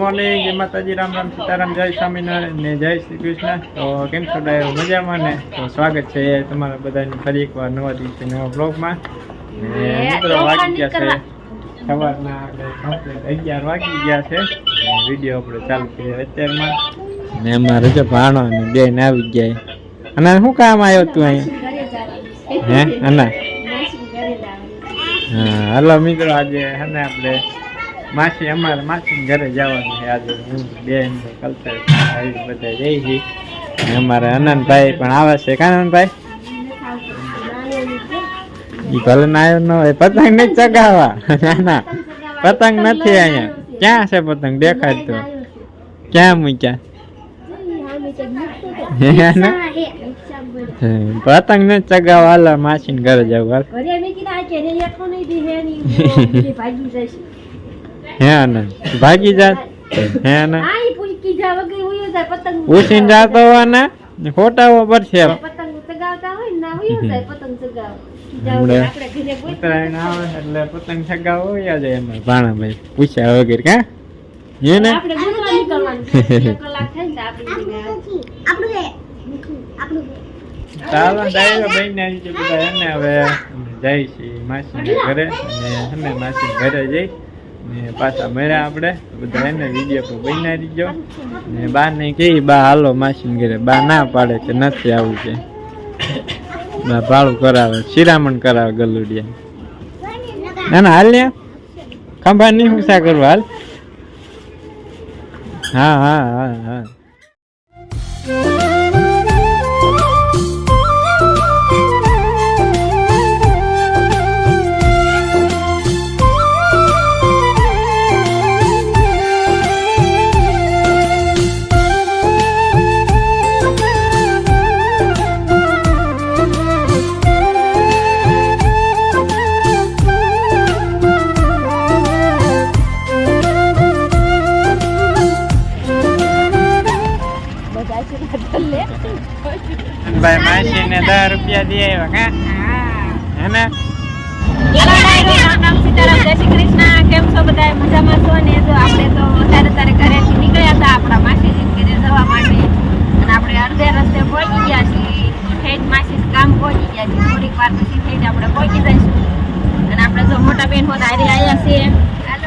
Morning જય માતાજી રામ રામ સીતારામ જય સ્વામિનારાયણ ને જય શ્રી કૃષ્ણ. તો કેમ છો ડાયો મજામાં ને? તો સ્વાગત છે તમારા બધાની ફરી એકવાર નવા દિવસે નવા બ્લોગમાં ને મિત્રો વાગી ગયા છે. સવારના અગિયાર વાગી ગયા છે. વીડિયો આપણે ચાલુ કરીએ અત્યારમાં. ને એમાં રજા ભાણો ને બેન આવી ગયા. અને શું કામ આવ્યો તું અહીં? હે અના હા હાલો મિત્રો આજે હે ને આપણે માસી અમારે માસી ઘરે જવાનું છે આજે. હું બેન આવી બધા જઈ છીએ અમારે અનંતભાઈ પણ આવે છે. કાનંદભાઈ ઈ ભલે ના આવ્યો ન હોય. પતંગ નહીં ચગાવવા. ના ના. પતંગ નથી અહીંયા. ક્યાં છે પતંગ? દેખાય તો. ક્યાં મૂક્યા? પતંગ ને? હમ, પતંગ નથી ચગાવવા. માસી ને ઘરે જવું હે ને? ભાગી જાત? હે ને? ઉછીન જાતો હોય ને ખોટાવો પડશે. ઉત્તરાયણ આવે એટલે પતંગ ચગાવો જાય એમાં. ભાણાભાઈ પૂછ્યા વગર કા? હે ને? ચાલો ડાયરો બેન ને આવી બધા એને હવે જાય છે માસી ઘરે અને અમે માસી ઘરે જઈ. ને પાછા મળ્યા આપણે. બધા એને વીડિયો પર બનાવી દો ને બા ને કહી બા, હાલો માસીન ઘરે. બા ના પાડે કે નથી આવું છે બા ભાડું કરાવે, શિરામણ કરાવે ગલુડિયા. ના ના, હાલ ને. ખંભા નહીં હું શા કરું હાલ. હા હા હા હા. વાર માસી ને? આપણે પહોંચી દે અને હે જો મોટા બેન હોત હારી આયા છે.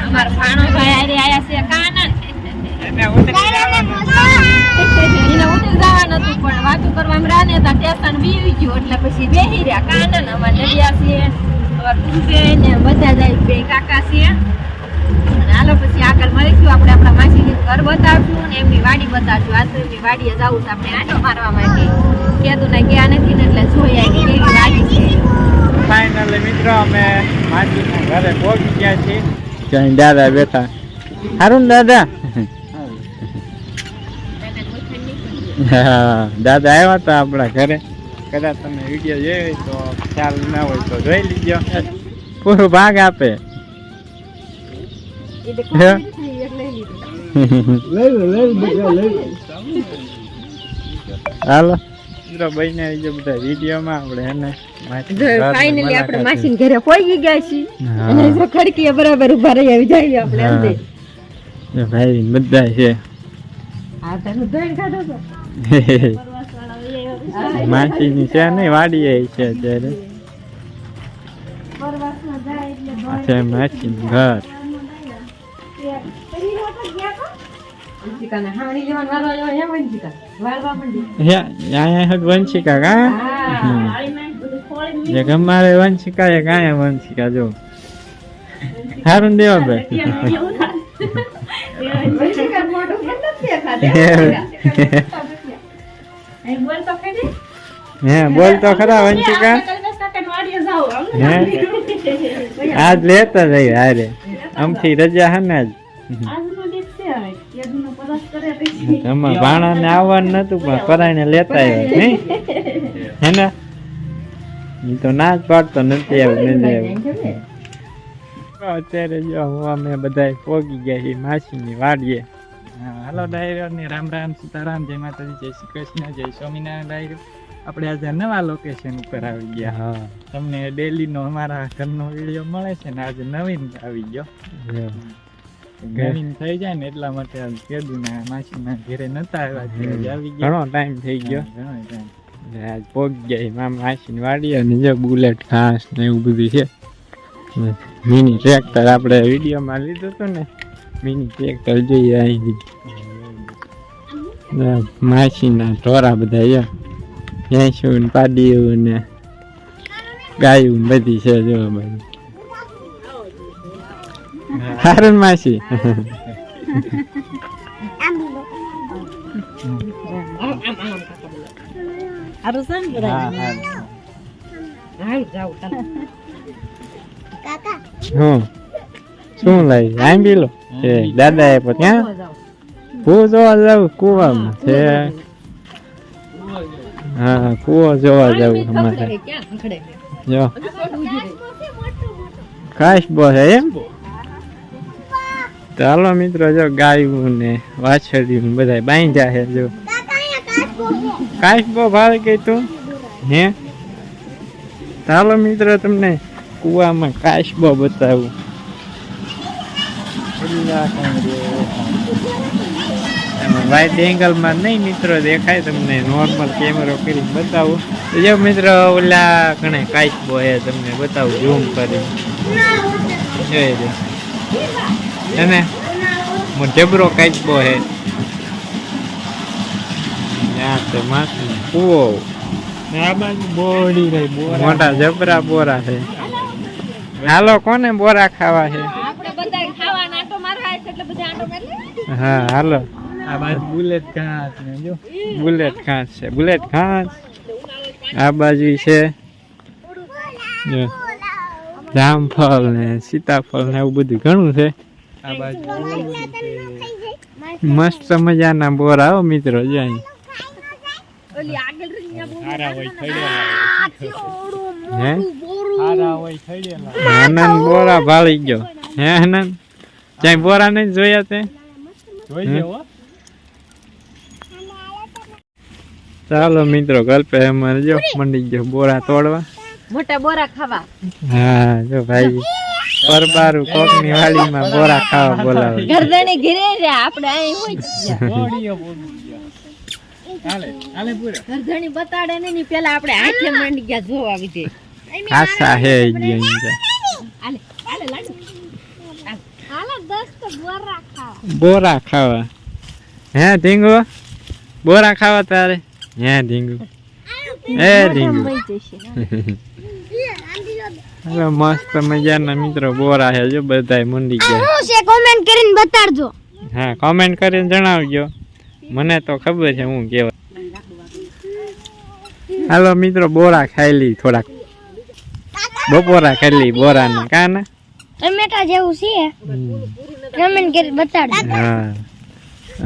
અમારા ભાણો ભાઈ હારે આવ્યા છે. કાના એને ઉતરી જવાનું હતું પણ વાતું કરવામાં રાને હતા ટેશન બીવી ગયું એટલે પછી બેહી રહ્યા. કાનન અમારે નડિયા છે અમારે પૂંજે ને બધા જાય બે કાકા છે. હાલો પછી આગળ મળીશું આપણે આપણા માસીનું ઘર બતાવશું ને એમની વાડી બતાવશું. આ તો એમની વાડીએ જવું છે આપણે આંટો મારવા માટે. કીધું ને ગયા નથી ને એટલે જોઈ આવી કેવી વાડી છે. ફાઇનલી મિત્રો અમે માસીના ઘરે પહોંચી ગયા છીએ. દાદા બેઠા. સારું ને દાદા? હા, દાદા આવ્યા હતા આપણા ઘરે. કદાચ તમે વીડિયો જોયો હોય તો ખ્યાલ ના હોય તો જોઈ લીજો. પૂરો ભાગ આપે? હાલો. મિત્રો બહીને આવી જાઓ બધા વિડીયોમાં. આપણે એને ફાઇનલી આપણે માસીન ઘરે પહોંચી ગયા છીએ. અને જો ખડકીએ બરાબર ઊભા રહ્યા જાય આપણે જો ભાઈ બધા છે. ધોઈને ખાધો છો માસીની છે નહીં વાડી છે અત્યારે. પરવાસમાં જાય એટલે છે માસીનું ઘર. વંશિકા? હે અહીંયા હદ વંશિકા કા? અમારે વંશિકા એક વંશિકા જો. સારું દેવા ભાઈ બોલ તો હે બોલ તો ખરા વંશિકા. આજ લેતા જઈ હારે. આમથી રજા હે ને આજ. આવવાનું નતું પણ પરાઈને લેતા આવ્યા હે ને? તો ના જ પાડતો નથી આવ્યું નથી આવ્યું અત્યારે જો હું અમે બધા પોગી ગયા છીએ માસીની વાડીએ. હાલો ડાયરો ને રામ રામ સીતારામ જય માતાજી જય શ્રી કૃષ્ણ જય સ્વામિનારાયણ ડાયરો. આપણે આજે નવા લોકેશન ઉપર આવી ગયા. હા. તમને ડેલીનો અમારા ઘરનો વીડિયો મળે છે ને આજે નવીન આવી ગયો. નવીન થઈ જાય ને એટલા માટે આ કેદુના માસીના ઘેરે નતા આવ્યા આવી ગયા. ઘણો ટાઈમ થઈ ગયો. ઘણો ટાઈમ આજ પોગ ગયા માસીની વાડી અને જો બુલેટ ઘાસ ને એવું બધું છે. ને મિની ટ્રેક્ટર આપણે વિડીયોમાં લીધું હતું ને મિની ટ્રેક્ટર જોઈએ અહીંથી. ને માસીના ઢોરા બધા છે ભેંસું ને પાડીયું ને ગાયું બધી છે જો બધું. હારું માસી. હારું છે ને હા બધા હા હાલ જાવ ચાલો હું શું લઈ? આંબી લો એ દાદા એ ક્યાં જોવા જાવ કુવામાં છે. હા કૂવો જોવા જવું અમારે. જો. ખાસ બો એમ? ચાલો મિત્રો જો ગાયું ને વાછરડ્યું ને બધા બાંધ્યા છે જો. કાશબો ભાવે કે તું? હે? ચાલો મિત્રો તમને કૂવામાં કાશબો બતાવું. વાઇટ એંગલમાં નહીં મિત્રો દેખાય તમને નોર્મલ કેમેરો કરીને બતાવું. તો જો મિત્રો ઓલા ઘણે કાચબો એ તમને બતાવું ઝૂમ કરી જોઈ દે એને મો જબરો કાચબો હે ત્યાં તો માથું. કૂવો આ બાજુ બોડી રહી મોટા જબરા બોરા છે. હાલો કોને બોરા ખાવા છે? આપણે બધા ખાવાના આટો મારવા છે એટલે બધા આટો મારી હા હાલો. આ બાજુ બુલેટ ઘાસ ને જો. બુલેટ ઘાસ છે બુલેટ ઘાસ. આ બાજુ છે જો જામફળ ને સીતાફળ ને એવું બધું ઘણું છે. આ બાજુ મસ્ત મજાના બોરા આવો મિત્રો જાય ઓલી આગળ હે? હોય થયેલા આનંદ બોરા ભાળી ગયો. હે હનન? ક્યાંય બોરા નહીં જોયા તે? જોઈ લેવો. ચાલો મિત્રો કલ્પે અમારે જો મંડી ગયો બોરા તોડવા. મોટા બોરા ખાવા. હા જો ભાઈ પરબારું કોકની વાડીમાં બોરા ખાવા બોલાવે. ગરદણી ઘરે રે આપણે અહીં હોય ગરદણી બતાડે ને ની પેલા આપણે હાથે માંડી ગયા જોવા વિધે. આશા હે બોરા ખાવા હે ઢીંગુ બોરા ખાવા તારે હે ઢીંગુ એ ઢીંગુ હવે મસ્ત મજાના મિત્રો બોરા હે જો બધાય મંડી ગયા. છે? કોમેન્ટ કરીને બતાડજો. હા કોમેન્ટ કરીને જણાવજો. મને તો ખબર છે હું કેવા હાલો મિત્રો બોરા ખાઈ લી થોડાક. બપોરા ખાલી બોરા ને કાના ટમેટા જેવું છે. કોમેન્ટ કે બતાડ હા.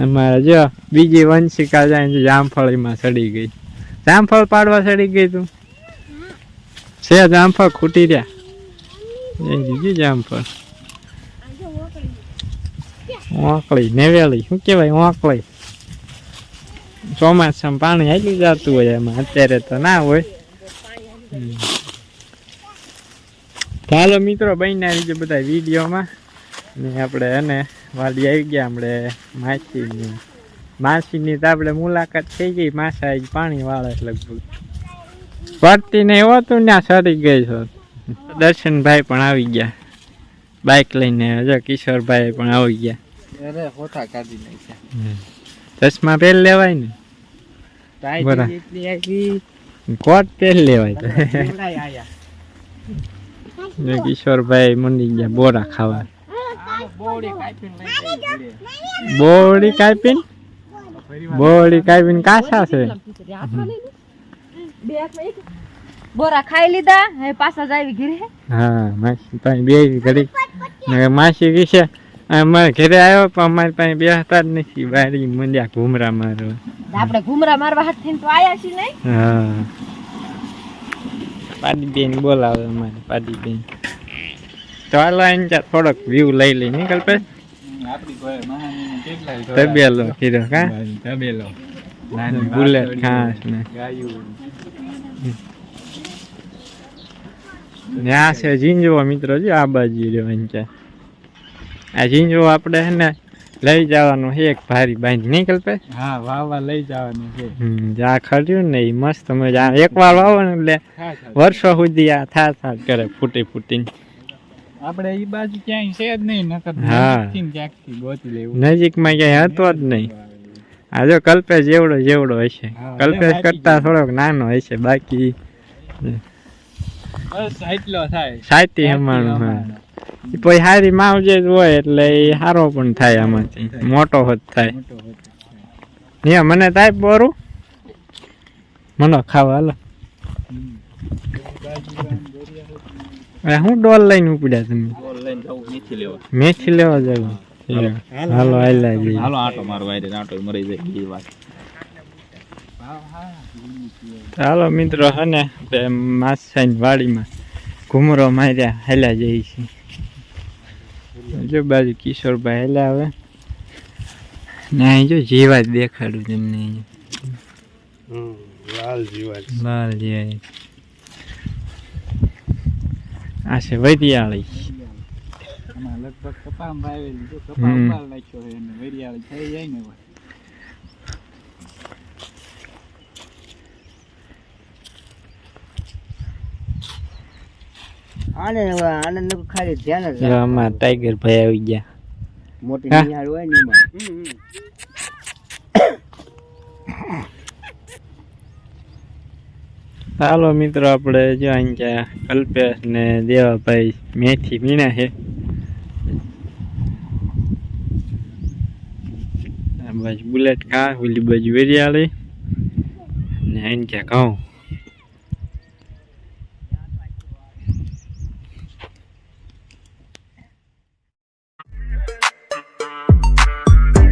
અમારે જો બીજી વંશિકા જાય છે જામફળીમાં સડી ગઈ. જામફળ પાડવા સડી ગઈ તું? છે જામફળ ખૂટી રહ્યા. એ બીજી જામફળ. ઓંકળી નેવેલી શું કહેવાય ઓકળી? ચોમાસામાં પાણી આવી જતું હોય એમાં. અત્યારે તો ના હોય. હમ. ચાલો મિત્રો બન્યા ગયો બધા વિડીયોમાં. ને આપણે એને વાડી આવી ગયા આપણે માસીની. માસીની તો આપણે મુલાકાત થઈ ગઈ માસા આજ પાણી વાળે લગભગ. પડતી ને એવો તું ત્યાં સરી ગઈ છો. દર્શનભાઈ પણ આવી ગયા. બાઇક લઈને જો કિશોરભાઈ પણ આવી ગયા. અરે હોઠા કાઢી નાખ્યા. ચશ્મા પહેર લેવાય ને? આવી. કોટ પહેર લેવાય ને કિશોરભાઈ મંડી ગયા બોરા ખાવા. બોડી કાપીન બોડી કાપીને? કાસા છે. બોરા ખાઈ લીધા હવે પાછા જાવી ઘરે. હા માસી પાસે બે ઘડી ને માસી કીશે અમારે ઘરે આવ્યો પણ અમારી પાસે બેસતા જ નથી. બારી મંડ્યા ઘૂમરા મારવા. આપણે ઘુમરા મારવા હાથ થઈને તો આયા છીએ નહીં? હા. પાડી બેન બોલાવે અમારે પાડી બેન તો હાલો એને ત્યાં થોડોક વ્યૂ લઈ લઈ કેટલાય ઘોડા. તબેલો કીધો કા? તબેલો બુલેટ વાસળીઓ, ને. આ છે જીંજવો મિત્રો જો આ બાજુ રહ્યો ત્યાં આ જીંજવો આપણે હે ને લઈ જવાનું છે એક ભારી બાંધી નહીં કલ્પે હા વાવવા લઈ જવાનું છે. હમ ખર્યું ને એ મસ્ત મજા એક વાર વાવો ને એટલે. વર્ષો સુધી આ થા થા કરે ફૂટી ફૂટીને. આપણે એ બાજુ ક્યાંય છે જ નહીં નકર હા. ક્યાંકથી ગોતી લેવું. નજીકમાં ક્યાંય હતો જ નહીં. આ જો કલ્પેશ જેવડો જેવડો હશે. કલ્પેશ કરતા. થોડોક નાનો હશે બાકી બસ એટલો થાય. સાચી હમાણું. હા પછી હારી માવજે જ હોય એટલે એ સારો પણ થાય આમાંથી મોટો હોત થાય. હે ને મને થાય બોરું? મને ખાવા હાલો. હું ડોલ લઈને ઉપડ્યા તમે? મેથી લેવા. જવું? હાલો. હાલા જઈએ હાલો. આટો આટો મરી જાય એ વાત ભાવ હા લીલી પીળી. ચાલો મિત્રો હને ને માસાની વાડીમાં ઘુમરો માર્યા હાલ્યા જઈ છે. જો બાજુ કિશોરભાઈ હેલા આવે. ના અહીં જો જીવા જ દેખાડું તમને લાલ જીવા આ છે વૈદિયાળી આમાં લગભગ કપામાં વાવેલી જો કપા. ઉપાડ નાખ્યો એને વૈરિયાળી થઈ જાય ને આને હવે આને નકર ખાલી ધ્યાન જ આમાં ટાઈગર ભાઈ આવી ગયા. મોટી નિહાળ હોય ને એમાં. ચાલો મિત્રો આપણે જો અહીંયા કલ્પેશ ને દેવાભાઈ મેથી મીણા છે. બાજુ બુલેટ કા ઓલી બાજુ વેરિયાળી ને અહીંયા ઘઉં.